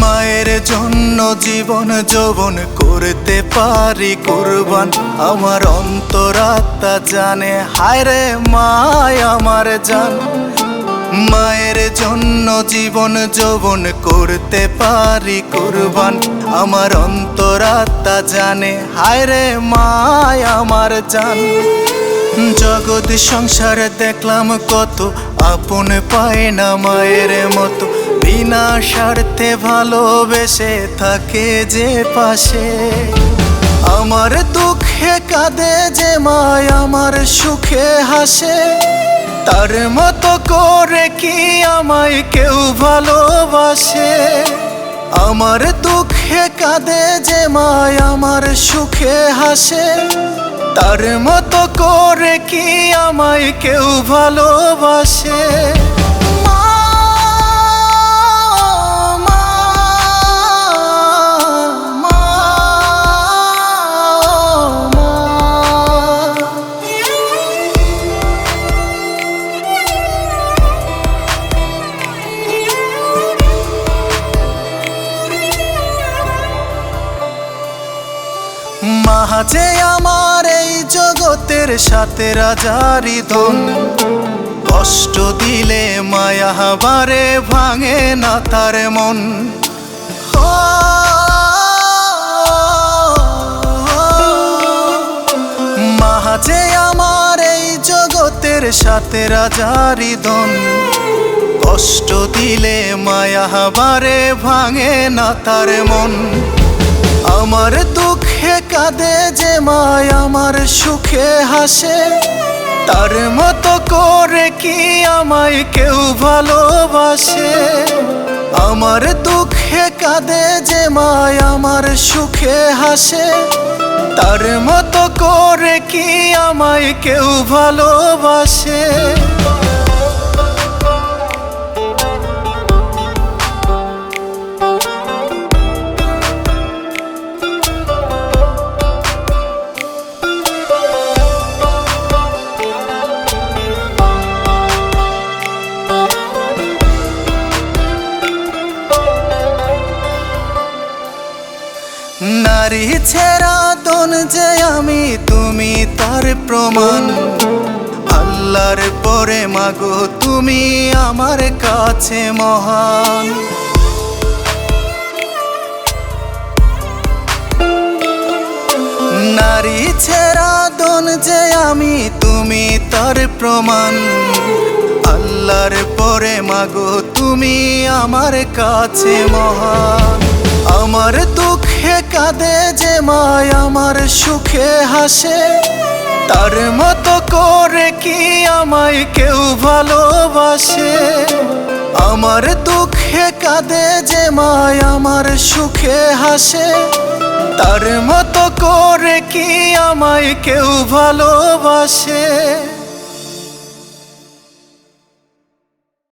মায়ের জন্য জীবন যৌবন করতে পারি কুরবান। আমার অন্তরাত্মা জানে হায় রে মা আমার জান। মায়ের জন্য জীবন যৌবন করতে পারি কুরবান। আমার অন্তরাত্মা জানে, হায় রে মায় আমার জান। জগৎ সংসারে দেখলাম কত, আপন পায় না মায়ের মতো। বিনা স্বার্থে ভালোবেসে থাকে যে পাশে। আমার দুঃখে কাঁদে যে মায় আমার সুখে হাসে। তার মতো করে কি আমায় কেউ ভালোবাসে? আমার দুঃখে কাঁদে যে মায় আমার সুখে হাসে। তার মতো করে কি আমায় কেউ ভালোবাসে? মাহাজে আমার এই জগতের সাথে রাজারি ধন। কষ্ট দিলে মায়া বারে ভাঙে না তার মন। মাহাজে আমার এই জগতের সাথে রাজারি ধন। কষ্ট দিলে মায়া বারে ভাঙে না তার মন। আমার দুঃখে কাঁদে যে মায় আমার সুখে হাসে। তার মতো করে কি আমায় কেউ ভালোবাসে? আমার দুঃখে কাঁদে যে মায় আমার সুখে হাসে। তার মতো করে কি আমায় কেউ ভালোবাসে? নারী ছেড়া দন যে আমি, তুমি তার প্রমাণ। আল্লাহর পরে মাগো, তুমি আমার কাছে মহান। নারী ছেড়া দন যে আমি, তুমি তার প্রমাণ। আল্লাহর পরে মাগো, তুমি আমার কাছে মহান। আমার দুঃখে কাঁদে যে মায় আমার সুখে হাসে। তার মতো করে কি আমায় কেউ ভালোবাসে? আমার দুঃখে কাঁদে যে মায় আমার সুখে হাসে। তার মতো করে কি আমায় কেউ ভালোবাসে?